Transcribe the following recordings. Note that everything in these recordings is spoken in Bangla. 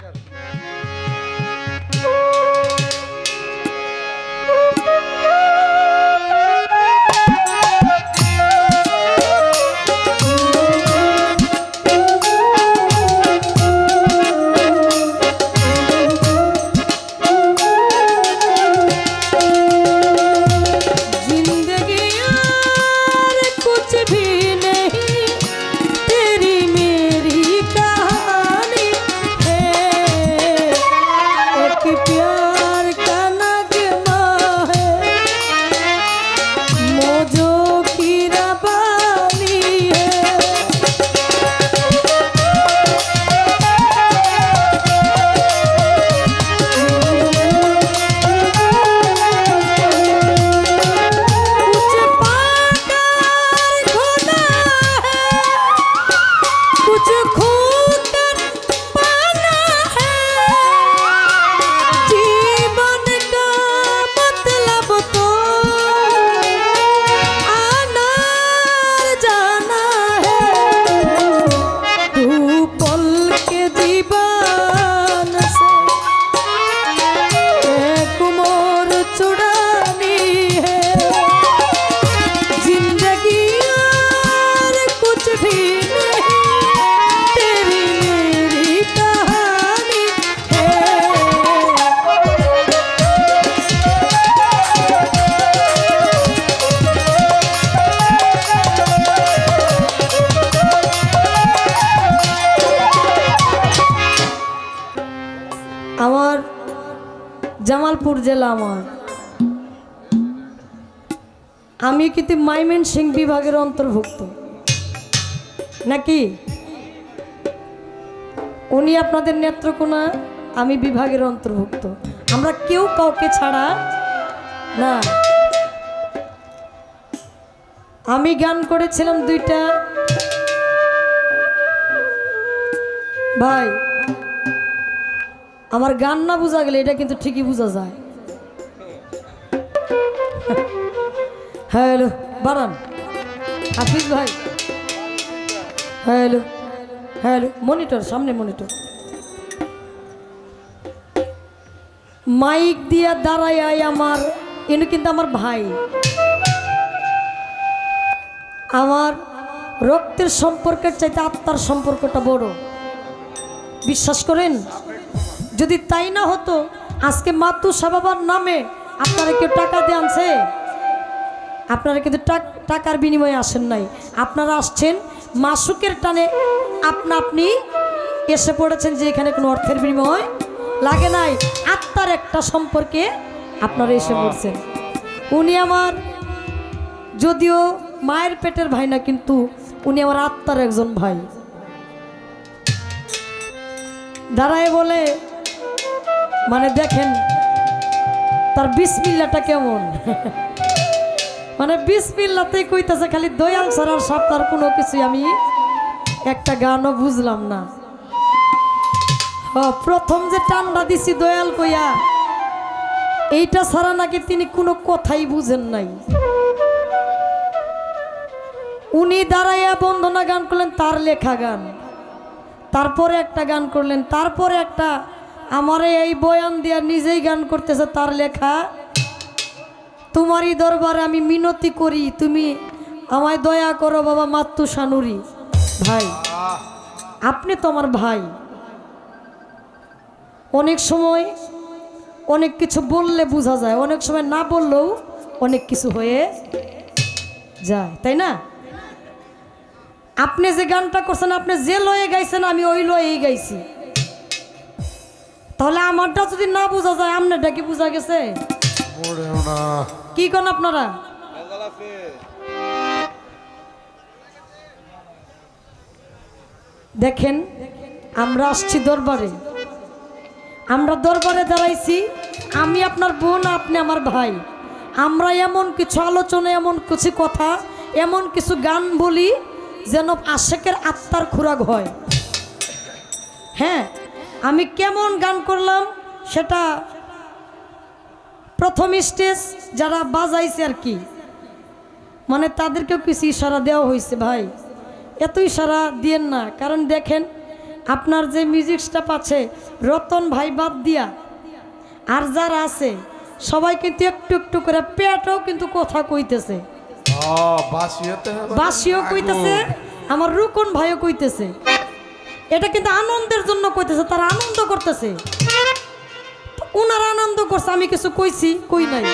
Pleasure. আমি কিন্তু মাইমেন সিং বিভাগের অন্তর্ভুক্ত? নাকি? উনি আপনাদের নেত্রকোনা, আমি বিভাগের অন্তর্ভুক্ত। আমরা কেউ কাউকে ছাড়া না। আমি গান করেছিলাম দুইটা। ভাই, আমার গান না বোঝা গেলে এটা কিন্তু ঠিকই বোঝা যায়। হ্যালো, বাড়ান। হাফিজ ভাই। হ্যালো হ্যালো, মনিটর, সামনে মনিটর। মাইক দিয়া দাঁড়ায় আমার এনু কিন্তু আমার ভাই। আমার রক্তের সম্পর্কের চাইতে আত্মার সম্পর্কটা বড়। বিশ্বাস করেন? যদি তাই না হতো, আজকে মাতু সাবাবার নামে আপনারা কেউ টাকা দিয়ে আনছে? আপনারা কিন্তু টাক- টাকার বিনিময়ে আসেন নাই। আপনারা আসছেন মাসুকের টানে আপনা আপনি এসে পড়েছেন যে এখানে কোনো অর্থের বিনিময় লাগে নাই। আত্মার একটা সম্পর্কে আপনারা এসে পড়ছেন। উনি আমার যদিও মায়ের পেটের ভাই না কিন্তু উনি আমার আত্মার একজন ভাই। দাঁড়ায় বলে মানে দেখেন তার বিসমিল্লাটা কেমন? মানে বিসমিল্লাতেই কইতাছে খালি দয়াল ছাড়ার সব তার কোনো কিছুই আমি একটা গানও বুঝলাম না। প্রথম যে টান্ডা দিছি দয়াল কইয়া, এইটা ছাড়া নাকি তিনি কোনো কথাই বুঝেন নাই। উনি দাঁড়াইয়া বন্দনা গান করলেন, তার লেখা গান। তারপরে একটা গান করলেন, তারপরে একটা, আমারে এই বয়ান দিয়া নিজেই গান করতেছে তার লেখা। তোমারই দরবারে আমি মিনতি করি, তুমি আমায় দয়া করো বাবা মাত্তু সানুরি ভাই, আপনি তো আমার ভাই। অনেক সময় অনেক কিছু বললে বোঝা যায়, অনেক সময় না বললেও অনেক কিছু হয়ে যায়, তাই না? আপনি যে গানটা করছেন, আপনি যে লয়ে গাইছেন, আমি ওই লয়েই গাইছি। তাহলে আমারটা যদি না বোঝা যায়, আপনারটা কি বোঝা গেছে? মরেও না। কি কোন আপনারা? দেখেন, আমরা আসছি দরবারে। আমরা দরবারে দাঁড়াইছি, আমি আপনার বোন, আপনি আমার ভাই। আমরা এমন কিছু আলোচনা, এমন কিছু কথা, এমন কিছু গান বলি যেন আশেকের আত্মার খোরাক হয়। হ্যাঁ আমি কেমন গান করলাম সেটা প্রথম স্টেজ যারা বাজাইছে আর কি মানে তাদেরকেও কিছু ইশারা দেওয়া হয়েছে ভাই। এত ইশারা দিয়েন না কারণ দেখেন আপনার যে মিউজিক স্টাফ আছে রতন ভাই বাদ দিয়া আর যারা আছে সবাই কিন্তু একটু একটু করে পেটও কিন্তু কথা কইতেছে। বাসিও কইতেছে আমার রুকন ভাইও কইতেছে। এটা কিন্তু আনন্দের জন্য কইতেছে তারা আনন্দ করতেছে। উনার আনন্দ করছে, আমি কিছু কইছি, কই নাই।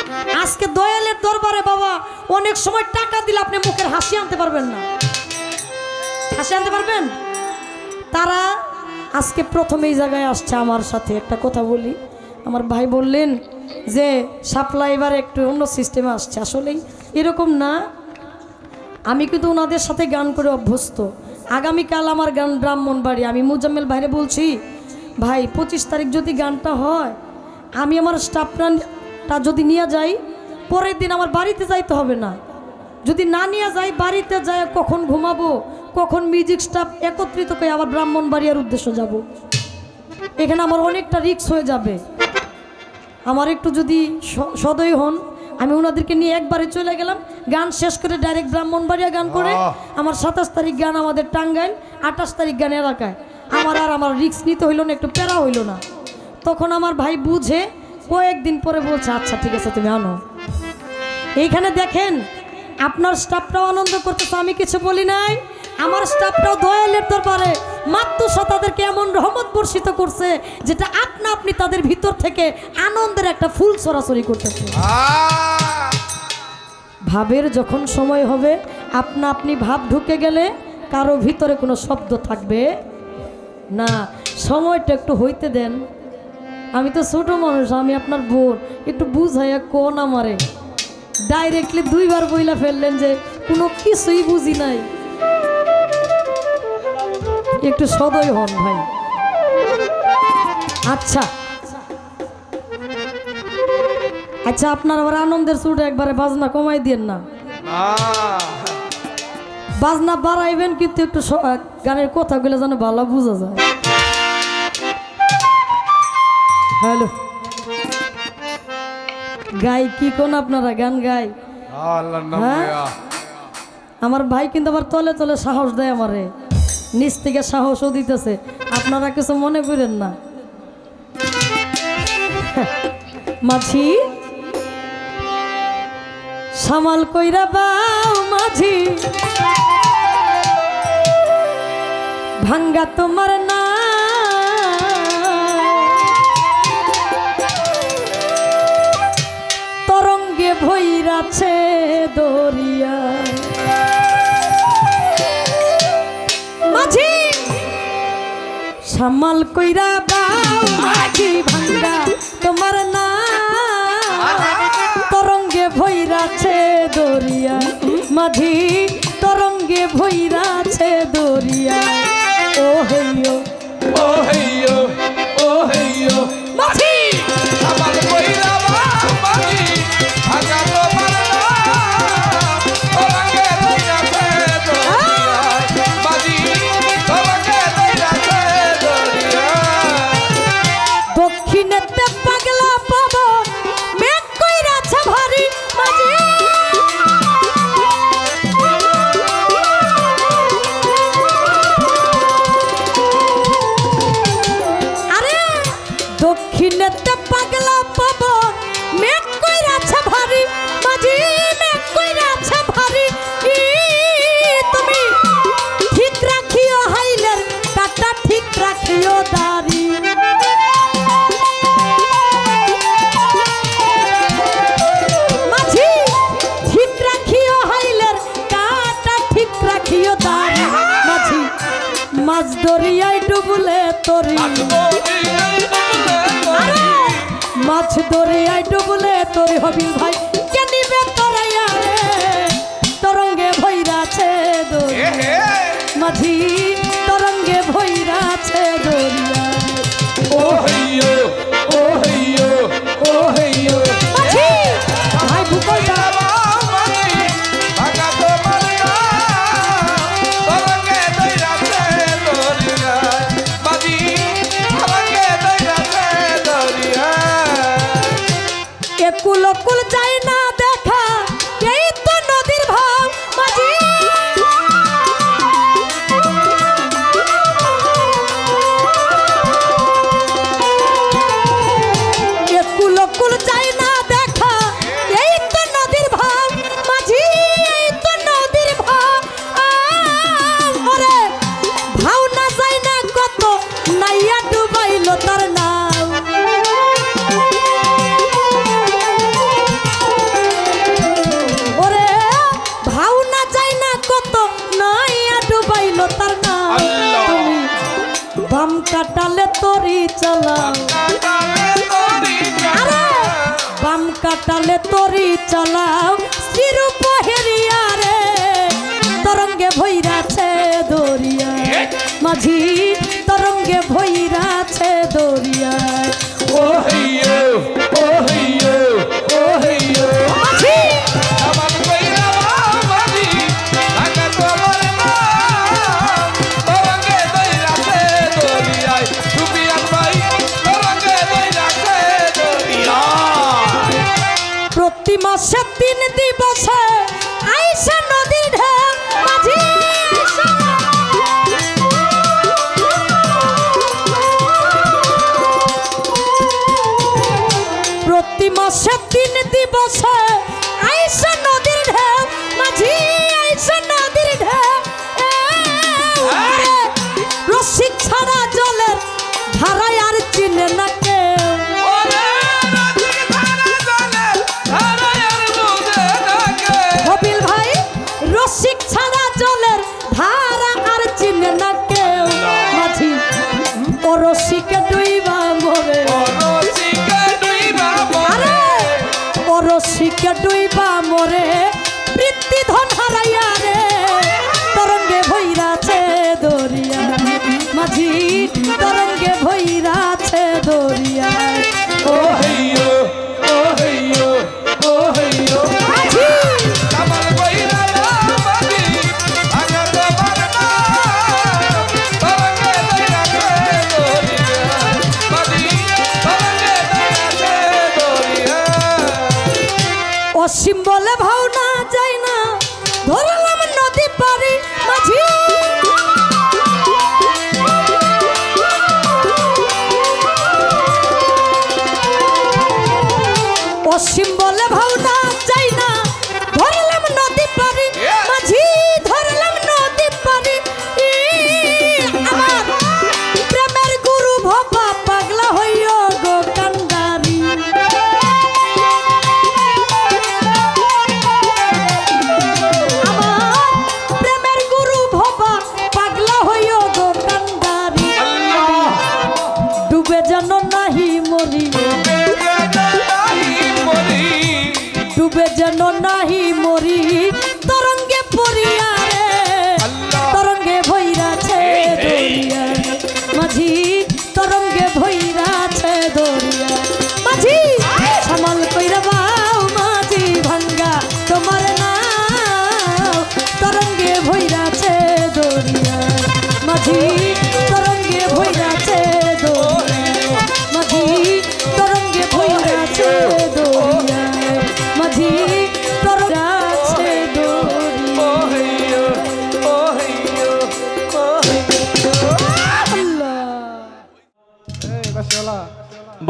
আজকে দয়ালের দরবারে বাবা, অনেক সময় টাকা দিলে আপনি মুখের হাসি আনতে পারবেন না। হাসি আনতে পারবেন? তারা আজকে প্রথম এই জায়গায় আসছে আমার সাথে। একটা কথা বলি, আমার ভাই বললেন যে সাপ্লাই এবার একটু অন্য সিস্টেমে আসছে। আসলেই এরকম না। আমি কিন্তু ওনাদের সাথে গান করে অভ্যস্ত। আগামীকাল আমার গান ব্রাহ্মণবাড়ি। আমি মুজাম্মেল ভাইরে বলছি, ভাই, পঁচিশ তারিখ যদি গানটা হয় আমি আমার স্টাফটা যদি নিয়ে যাই পরের দিন আমার বাড়িতে যাইতে হবে না। যদি না নিয়ে যাই বাড়িতে যায় কখন ঘুমাবো? কখন মিউজিক স্টাফ একত্রিত করে আবার ব্রাহ্মণবাড়িয়ার উদ্দেশ্য যাব? এখানে আমার অনেকটা রিক্স হয়ে যাবে। আমার একটু যদি সদয় হন আমি ওনাদেরকে নিয়ে একবারে চলে গেলাম। গান শেষ করে ডাইরেক্ট ব্রাহ্মণবাড়িয়া গান করে। আমার সাতাশ তারিখ গান আমাদের টাঙ্গাইল আঠাশ তারিখ গান এলাকায়। আমার আর আমার রিক্স নিতে হইল না একটু প্যারা হইল না। তখন আমার ভাই বুঝে, কয়েকদিন পরে বলছে আচ্ছা ঠিক আছে, তুমি আনো। এইখানে দেখেন, আপনার স্টাফটাও আনন্দ করতেছে, আমি কিছু বলি নাই। আমার স্টাফটাও দয়ালের দরবারে মাত্র তাদেরকে এমন রহমত বর্ষিত করছে, যেটা আপনা আপনি তাদের ভিতর থেকে আনন্দের একটা ফুল সরাসরি করতেছে। ভাবের যখন সময় হবে, আপনা আপনি ভাব ঢুকে গেলে কারও ভিতরে কোনো শব্দ থাকবে না। সময়টা একটু হইতে দেন। আমি তো ছোট মানুষ আমি আপনার বোন। একটু বুঝাইয়া কোন আমারে। ডাইরেক্টলি দুইবার বইলা ফেললেন যে কোনো কিছুই বুঝি নাই। একটু সদয় হন ভাই। আচ্ছা। আচ্ছা আপনার আবার আনন্দের সুটে একবারে বাজনা কমাই দিয়েন না। বাজনা বাড়াইবেন কিন্তু একটু গানের কথাগুলো যেন ভালো বোঝা যায়। হ্যালো। গাই কি কোন আপনারা গান গাই? হ্যাঁ? আমার ভাই কিন্তু আবার তলে তলে সাহস দেয় আমারে। নিচ থেকে সাহসও দিতেছে। আপনারা কিছু মনে করেন না। মাঝি সামাল কইরা বাও মাঝি। ভাঙ্গা তোমার না ভৈরাছে দরিয়া। মাঝি, সামাল কইরা বাও মাঝি ভাঙ্গা তোমার না তরঙ্গে ভৈরাছে দরিয়া। মাঝি, তরঙ্গে ভৈরাছে দরিয়া। ও হেইও ডুবলে তরি হবি ভাই। চালাও স্ত্রীর পহেরিয়া রে। তরঙ্গে ভৈরাছে দরিয়া। মাঝি তরঙ্গে ভৈরাছে দরিয়া। ও হইয়ো। তিন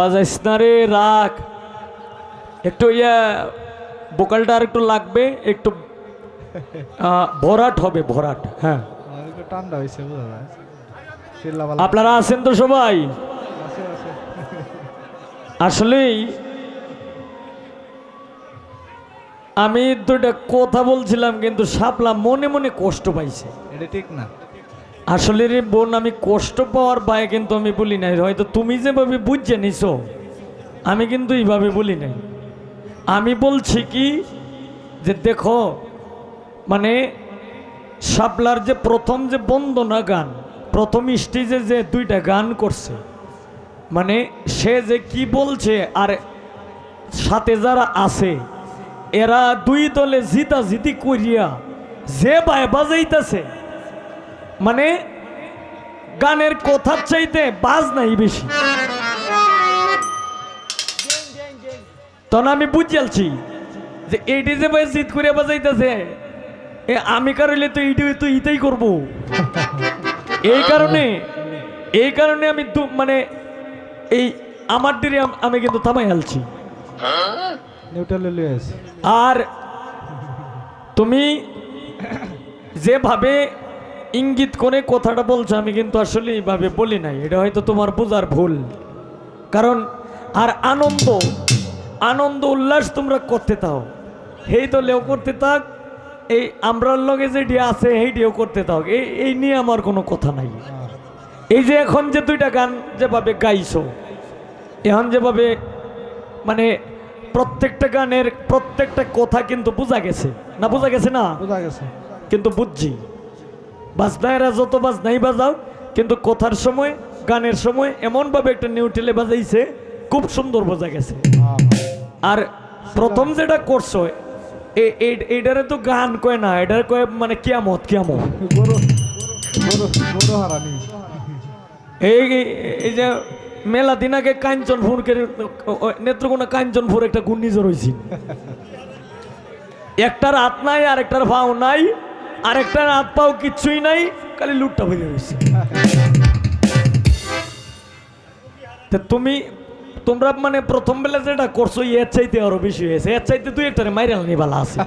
বাজাইস না রে রাখ একটু ইয়া বোকালটা আর একটু লাগবে একটু ভরাট হবে ভরাট হ্যাঁ। ঠান্ডা হয়েছে আপনারা আছেন তো সবাই? আসলেই আমি দুইটা কথা বলছিলাম কিন্তু সাপলা মনে মনে কষ্ট পাইছে। এটা ঠিক না। আসলে রে বোন, আমি কষ্ট পাওয়ার বায়ে কিন্তু আমি বলি নাই হয়তো তুমি যেভাবে বুঝছে নিছো, আমি কিন্তু এইভাবে বলি নাই। আমি বলছি কি যে দেখো মানে শাপলার যে প্রথম যে বন্দনা গান, প্রথম স্টেজে যে দুইটা গান করছে মানে সে যে কি বলছে আর সাথে যারা আছে, এরা দুই দলে জিতা জিতি করিয়া যে বায় বাজাইতেছে মানে গানের কথার চাইতে বাজ নাই বেশি। তখন আমি বুঝালছি যে এইটি যে ভাই জিত করে বাজাইতেছে। এ আমি কারলে তো এইটি তো ইটাই করব। এই কারণে এই কারণে আমি মানে এই আমার দিকে আম- কিন্তু থামাই হালছি আর তুমি যেভাবে ইঙ্গিত করে কথাটা বলছো আমি কিন্তু আসলে এইভাবে বলি নাই। এটা হয়তো তোমার বোঝার ভুল। কারণ আর আনন্দ আনন্দ উল্লাস তোমরা করতে থাও। হেই তো লেও করতে থাক এই আমরার লগে যেটি আছে সেইটিও করতে থাক। এই এই নিয়ে আমার কোনো কথা নাই। এই যে এখন যে দুইটা গান যেভাবে গাইছো এখন যেভাবে মানে প্রত্যেকটা গানের প্রত্যেকটা কথা কিন্তু বোঝা গেছে। না বোঝা গেছে না? বোঝা গেছে। কিন্তু বুঝছি। বাজনায়রা যত বাজনাই বাজাও কিন্তু কথার সময় গানের সময় এমনভাবে একটা নিউট্রেলে বাজাইছে খুব সুন্দর বোঝা গেছে। আর প্রথম যেটা করছ এটারে তো গান কয় না এটার কয় মানে কিয়ামত কিয়ামত। এই- এই যে মেলা দিন আগে কাঞ্চনপুরকে নেত্রকোনা কাঞ্চনপুর একটা ঘূর্ণিঝড় হয়েছিল একটার হাত নাই আর একটার ভাও নাই আর একটা হাত পাও কিচ্ছুই নাই, খালি লুটটা হয়ে রয়েছে। তা তুমি, তোমরা মানে প্রথম বেলা যেটা করছ, এর চাইতে আরও বেশি হয়েছে। এর চাইতে দুই একটা মাইরাল নিবালা আছে।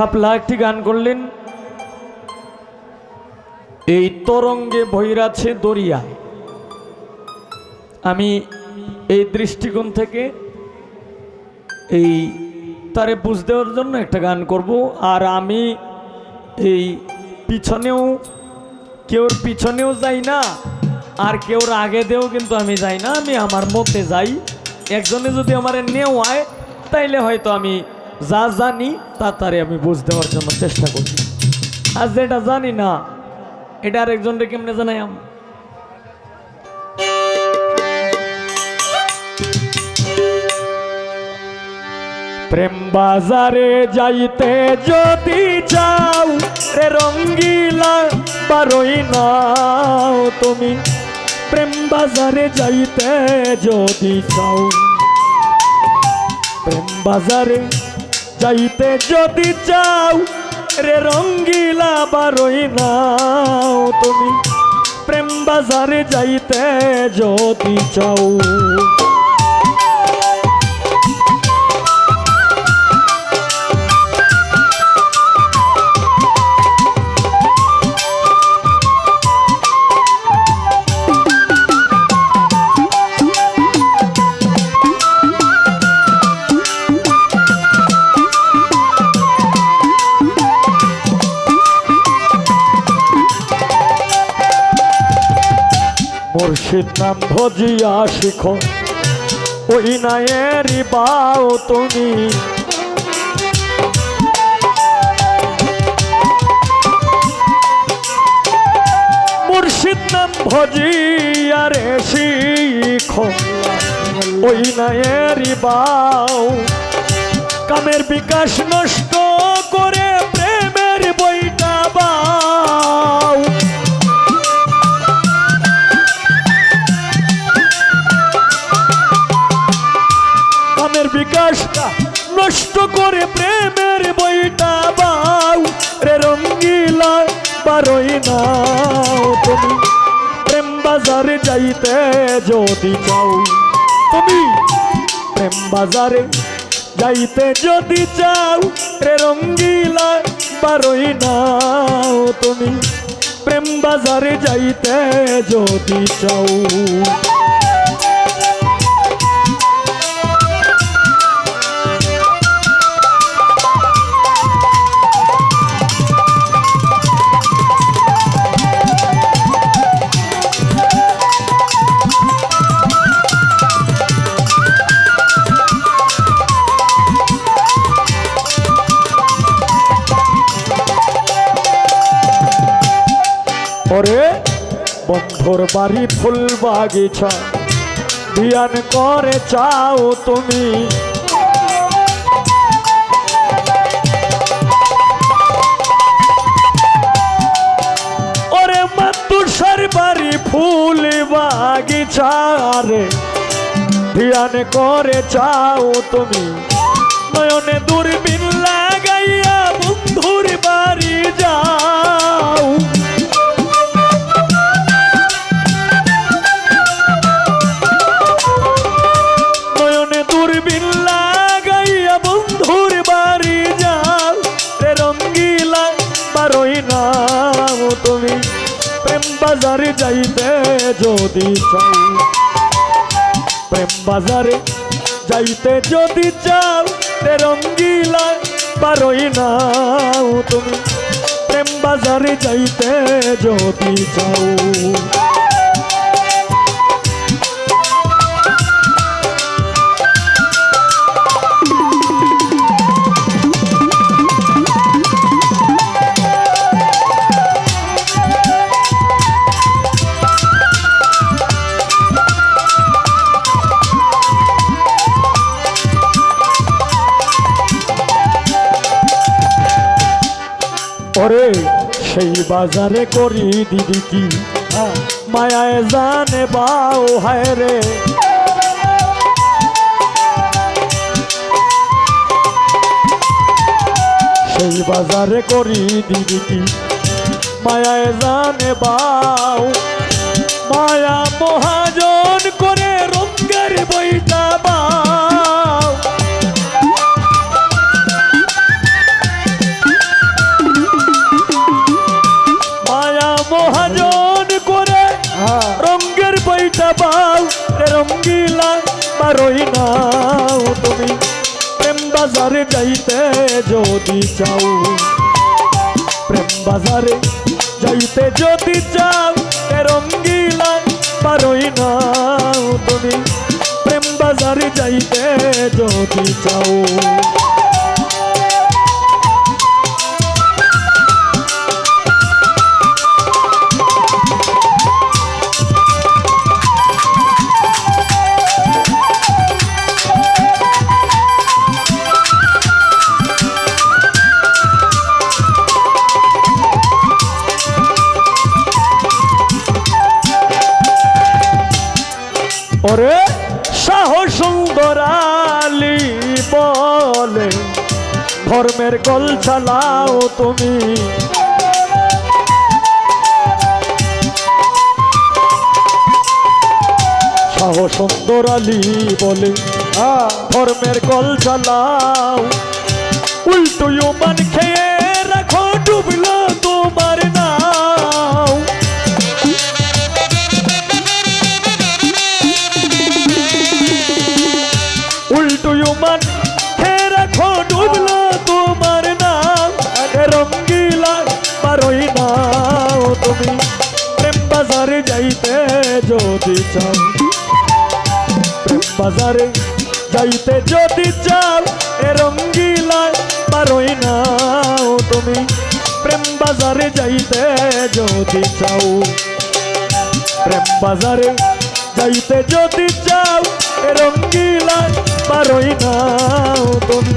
শাপলা একটি গান করলেন, এই তরঙ্গে ভৈরাছে দরিয়ায়। আমি এই দৃষ্টিকোণ থেকে এই তারে বুঝ দেওয়ার জন্য একটা গান করব, আর আমি এই পিছনেও কেউর পিছনেও যাই না, আর কেউর আগে দেও কিন্তু আমি যাই না, আমি আমার মতে যাই। একজনে যদি আমার নেওয়ায়, তাইলে হয়তো আমি যা জানি, তা তারে আমি বুঝ দেওয়ার জন্য চেষ্টা করছি। আর যেটা জানি না, এটা আরেকজনকে কেমনে জানাই আম প্রেম বাজারে যাইতে যদি যাও রে রঙ্গিলা বারোই নাও তুমি। প্রেম বাজারে যাইতে যদি চাও, প্রেম বাজারে যাইতে যদি চাও রে রঙ্গিলা বারোই নাও তুমি। প্রেম বাজারে যাইতে যদি চাও। নাম ভজিয়া শিখো ওই নায়েরই বাও তুমি। মুর্শিদ নাম ভজিয়া রে শিখো ওই নায়েরই বাও। কামের বিকাশ নষ্ট করে প্রেমের বইটা বাও। নষ্ট করে প্রেমের বইটা বাউ, রে রঙ্গিলা বারোই নাও তুমি। প্রেম বাজারে যাইতে যদি চাও, তুমি প্রেম বাজারে যাইতে যদি চাও, রে রঙ্গিলা বারোই নাও তুমি। প্রেম বাজারে যাইতে যদি চাও। বন্ধুর বাড়ি ফুল বাগিচা। বিয়ান করে চাও তুমি। ওরে মাতুষার বাড়ি ফুল বাগিচারে ধ্যান করে চাও তুমি। নয়নে দূরবীন লাগাইয়া বন্ধুর বাড়ি যাও। বাজারে যাইতে যদি চাও, প্রেম বাজারে যাইতে যদি চাও, তে রঙ্গিলা পারই নাও তুমি। প্রেম বাজারে যাইতে যদি চাও। সেই বাজারে করি দিদি কি? মায়ায় জানে বাও, হায় রে। সেই বাজারে করি দিদি কি? মায়ায় জানে বাও। মায়া মহাজন করে রঙ্গের বইটা বাও। পাও রঙ্গিলা পারই নাও তুমি। প্রেম বাজারে যাইতে যদি চাও। প্রেম বাজারে যাইতে যদি চাও রঙ্গিলা পারই নাও তুমি। প্রেম বাজারে যাইতে যদি চাও। চালাও তুমি। শাহ সুন্দর আলী বলে ধর্মের কল চালাও। উল্টো মান খেয়ে প্রেম বাজারে যাইতে যদি চাও, এ রঙ্গিলা পারই নাও তুমি। প্রেম বাজারে যাইতে যদি চাও, প্রেম বাজারে যাইতে যদি চাও, এ রঙ্গিলা পারই নাও তুমি।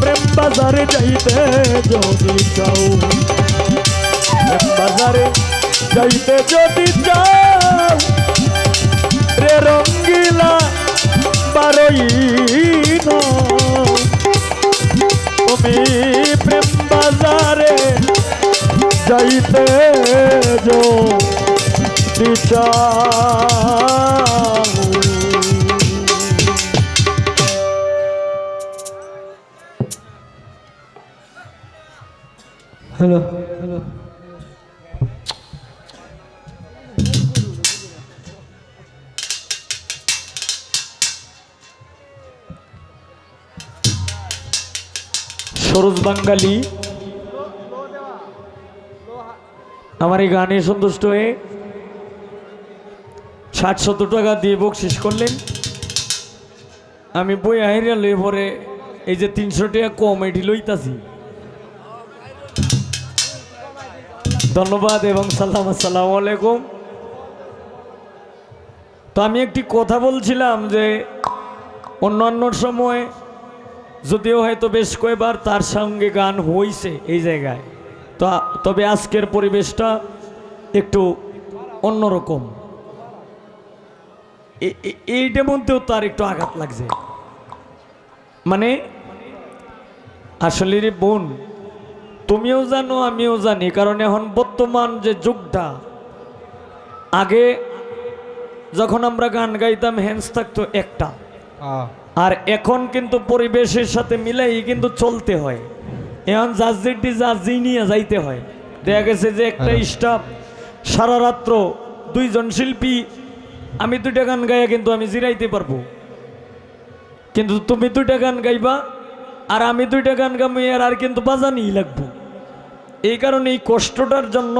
প্রেম বাজারে যাইতে যদি চাও, প্রেম বাজারে যাইতে যদি চাও রে রঙ্গিলা নাও তুমি প্রেম বাজারে যাইতে হ্যালো হ্যালো। সরোজ বাঙ্গালি আমার এই গানে সন্তুষ্ট হয়ে ষাট সত্তর টাকা দিয়ে বকশিস করলেন। আমি বই আহিরিয়া লই পরে এই যে তিনশো টাকা কম এটি লইতাছি। ধন্যবাদ এবং সালাম, আসসালামু আলাইকুম। তো আমি একটি কথা বলছিলাম যে অন্যান্য সময় যদিও হয়তো বেশ কয়েকবার তার সঙ্গে গান হইছে এই জায়গায়, তো তবে আজকের পরিবেশটা একটু অন্যরকম। এইটার মধ্যেও তার একটু আঘাত লাগছে। মানে আসলে বোন, তুমিও জানো, আমিও জানি, কারণ এখন বর্তমান যে যুগটা, আগে যখন আমরা গান গাইতাম হ্যান্স থাকতো একটা। আর এখন কিন্তু পরিবেশের সাথে মিলাই কিন্তু চলতে হয়। এখন জাজিটি জাজি নিয়ে যাইতে হয়। দেখা গেছে যে একটা স্টাফ সারা রাত্র দুইজন শিল্পী আমি দুইটা গান গাইয়া কিন্তু আমি জিরাইতে পারব। কিন্তু তুমি দুইটা গান গাইবা আর আমি দুইটা গান গামি আর আর কিন্তু বাজানিই লাগবো। এই কারণে এই কষ্টটার জন্য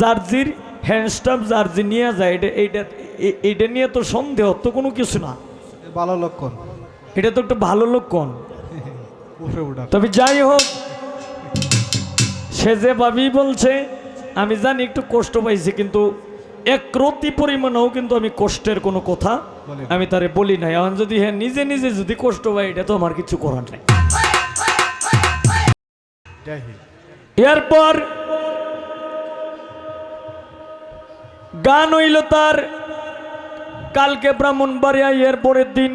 জার্জির হ্যান্ডস্টাফ জার্জি নিয়ে যায়। এটা এইটা এইটা নিয়ে তো সন্দেহ তো কোনো কিছু না। ভালো লক্ষণ। এটা তো একটা ভালো লোক উঠা তবে যাই হোক সে যে ভাবি বলছে আমি জানি একটু কষ্ট পাইছি কিন্তু এক রতি পরিমাণেও কিন্তু আমি কষ্টের কোনো কথা আমি তারে বলি নাই। এখন যদি হ্যাঁ নিজে নিজে যদি কষ্ট পাই এটা তো আমার কিছু করার নাই। এরপর গান হইল তার কালকে ব্রাহ্মণবাড়িয়া এর পরের দিন।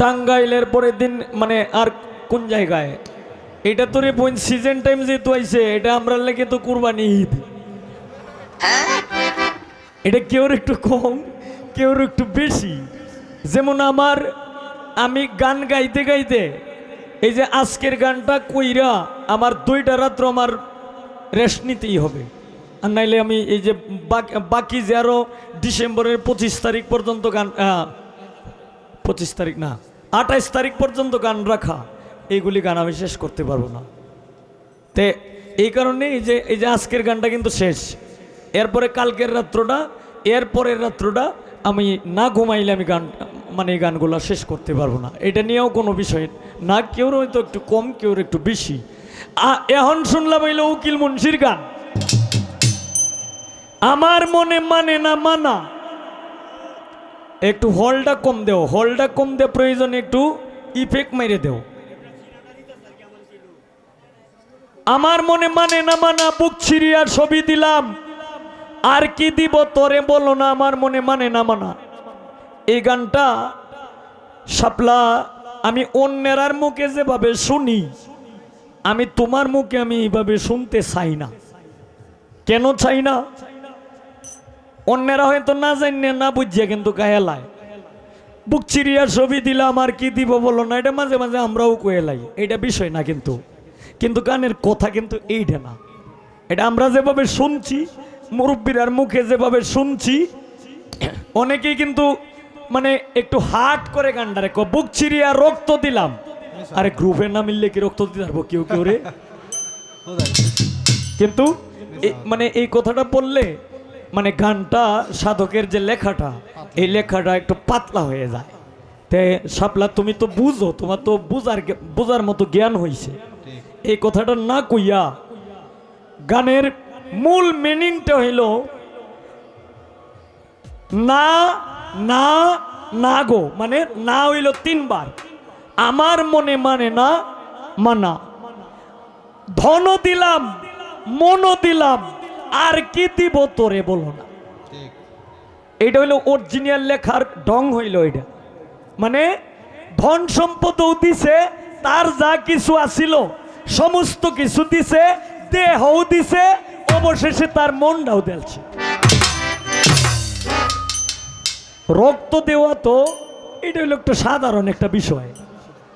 টাঙ্গাইলের পরের দিন মানে আর কোন জায়গায়? এটা তো রে সিজন টাইম যেহেতু আইছে, এটা আমরা লেগে তো কুরবানি ঈদ। এটা কেউর একটু কম কেউর একটু বেশি। যেমন আমার, আমি গান গাইতে গাইতে, এই যে আজকের গানটা কইরা আমার দুইটা রাত্র আমার রেস্ট নিতেই হবে। আর নাইলে আমি এই যে বাকি- যে আরও ডিসেম্বরের পঁচিশ তারিখ পর্যন্ত গান পঁচিশ তারিখ না আঠাইশ তারিখ পর্যন্ত গান রাখা, এইগুলি গান আমি শেষ করতে পারব না। তে, এই কারণে এই যে এই যে আজকের গানটা কিন্তু শেষ। এরপরে কালকের রাত্রটা, এরপরের রাত্রটা আমি না ঘুমাইলে আমি গান মানে এই গানগুলো শেষ করতে পারব না। এটা নিয়েও কোনো বিষয় না, কেউর হয়তো একটু কম, কেউর একটু বেশি। এখন শুনলাম হইল উকিল মুন্সির গান। আমার মনে মানে না মানা একটু হলটা কম দেও, হলটা কম দে প্রয়োজন একটু ইফেক্ট মেরে দেও। আমার মনে মানে না মানা, বুক ছিড়িয়া ছবি দিলাম। আর কি দিব তোরে বলো না, আমার মনে মানে না মানা। এই গানটা শাপলা, আমি অন্যেরার মুখে যেভাবে শুনি, আমি তোমার মুখে আমি এইভাবে শুনতে চাই না। কেন চাই না? অন্যেরা হয়তো না জানিয়ে না বুঝিয়ে কিন্তু গায়েলায় বুক চিরিয়া ছবি দিলাম আর কি দিব বলো না? এটা মাঝে মাঝে আমরাও কয়েলাই এটা বিষয় না কিন্তু। কিন্তু গানের কথা কিন্তু এইটা না। এটা আমরা যেভাবে শুনছি মুরব্বীরার মুখে যেভাবে শুনছি অনেকেই কিন্তু মানে একটু হার্ট করে গানটা রেখো বুক চিরিয়া রক্ত দিলাম। আরে গ্রুপে না মিললে কি রক্ত দিতে পারব কেউ কেউ রে? কিন্তু মানে এই কথাটা বললে মানে গানটা সাধকের যে লেখাটা, এই লেখাটা একটু পাতলা হয়ে যায়। তে শাপলা, তুমি তো বুঝো, তোমার তো বুঝার বুঝার মতো জ্ঞান হয়েছে এই কথাটা না কইয়া গানের মূল মিনিংটা হইল, না না না গো মানে না হইল তিনবার। আমার মনে মানে না, মানা। ধন দিলাম, মনও দিলাম আর কি দিব তোরে বলো না। এটা হইল অরিজিনাল লেখার ঢং হইল এটা মানে ধন সম্পদও দিছে তার যা কিছু আছিল সমস্ত কিছু দিছে দেহও দিছে অবশেষে তার মনটাও দেলছে। রক্ত দেওয়া তো এটা হইল একটা সাধারণ একটা বিষয়।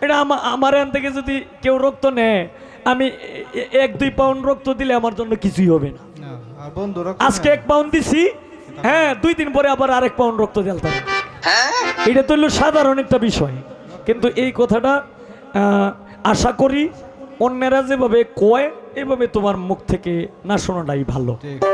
এটা আমা- আমার এখান থেকে যদি কেউ রক্ত নেয় আমি এক দুই পাউন্ড রক্ত দিলে আমার জন্য কিছুই হবে না। আজকে এক পাউন্ড দিছি। হ্যাঁ দুই দিন পরে আবার আরেক পাউন্ড রক্ত দিলতাম এটা তো হলো সাধারণ একটা বিষয়। কিন্তু এই কথাটা আহ, আশা করি অন্যেরা যেভাবে কয় এভাবে তোমার মুখ থেকে না শোনাটাই ভালো। ঠিক।